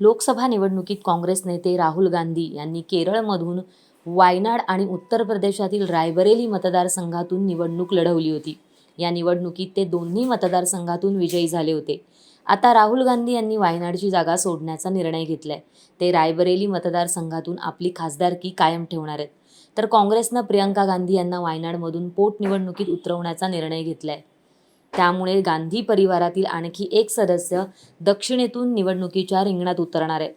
लोकसभा निवडणुकीत काँग्रेस नेते राहुल गांधी यांनी केरळमधून वायनाड आणि उत्तर प्रदेशातील रायबरेली मतदारसंघातून निवडणूक लढवली होती. या निवडणुकीत ते दोन्ही मतदारसंघातून विजयी झाले होते. आता राहुल गांधी यांनी वायनाडची जागा सोडण्याचा निर्णय घेतलाय. ते रायबरेली मतदारसंघातून आपली खासदारकी कायम ठेवणार आहेत. तर काँग्रेसनं प्रियंका गांधी यांना वायनाडमधून पोटनिवडणुकीत उतरवण्याचा निर्णय घेतलाय. त्यामुळे गांधी परिवारातील आणखी एक सदस्य दक्षिणेतून निवडणुकीच्या रिंगणात उतरणार आहे.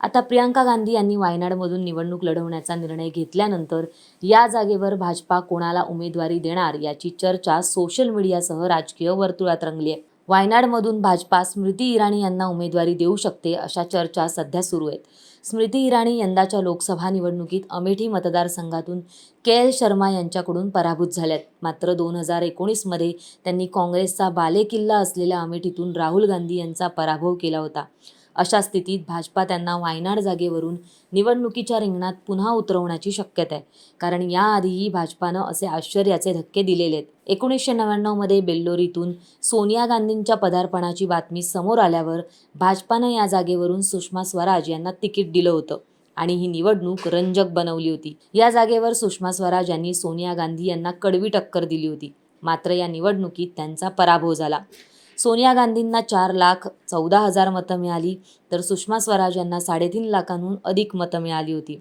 आता प्रियांका गांधी यांनी वायनाडमधून निवडणूक लढवण्याचा निर्णय घेतल्यानंतर या जागेवर भाजपा कोणाला उमेदवारी देणार याची चर्चा सोशल मीडियासह राजकीय वर्तुळात रंगली आहे. वायनाडमधून भाजपा स्मृती इराणी यांना उमेदवारी देऊ शकते अशा चर्चा सध्या सुरू आहेत. स्मृती इराणी यंदाच्या लोकसभा निवडणुकीत अमेठी मतदारसंघातून के एल शर्मा यांच्याकडून पराभूत झाल्यात. मात्र दोन हजार एकोणीसमध्ये त्यांनी काँग्रेसचा बालेकिल्ला असलेल्या अमेठीतून राहुल गांधी यांचा पराभव केला होता. अशा स्थितीत भाजपा त्यांना वायनाड जागेवरून निवडणुकीच्या रिंगणात पुन्हा उतरवण्याची शक्यता आहे. कारण याआधीही भाजपानं असे आश्चर्याचे धक्के दिलेले आहेत. एकोणीसशे नव्याण्णवमध्ये बेल्लोरीतून सोनिया गांधींच्या पदार्पणाची बातमी समोर आल्यावर भाजपानं या जागेवरून सुषमा स्वराज यांना तिकीट दिलं होतं आणि ही निवडणूक रंजक बनवली होती. या जागेवर सुषमा स्वराज यांनी सोनिया गांधी यांना कडवी टक्कर दिली होती. मात्र या निवडणुकीत त्यांचा पराभव झाला. सोनिया गांधींना चार लाख चौदा हजार मतं मिळाली तर सुषमा स्वराज यांना साडेतीन लाखांहून अधिक मतं मिळाली होती.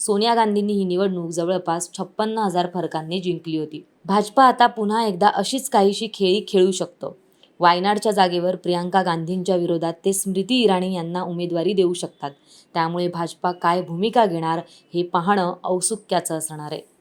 सोनिया गांधींनी ही निवडणूक जवळपास छप्पन्न हजार फरकांनी जिंकली होती. भाजपा आता पुन्हा एकदा अशीच काहीशी खेळी खेळू शकतं. वायनाडच्या जागेवर प्रियांका गांधींच्या विरोधात ते स्मृती इराणी यांना उमेदवारी देऊ शकतात. त्यामुळे भाजपा काय भूमिका घेणार हे पाहणं औत्सुक्याचं असणार आहे.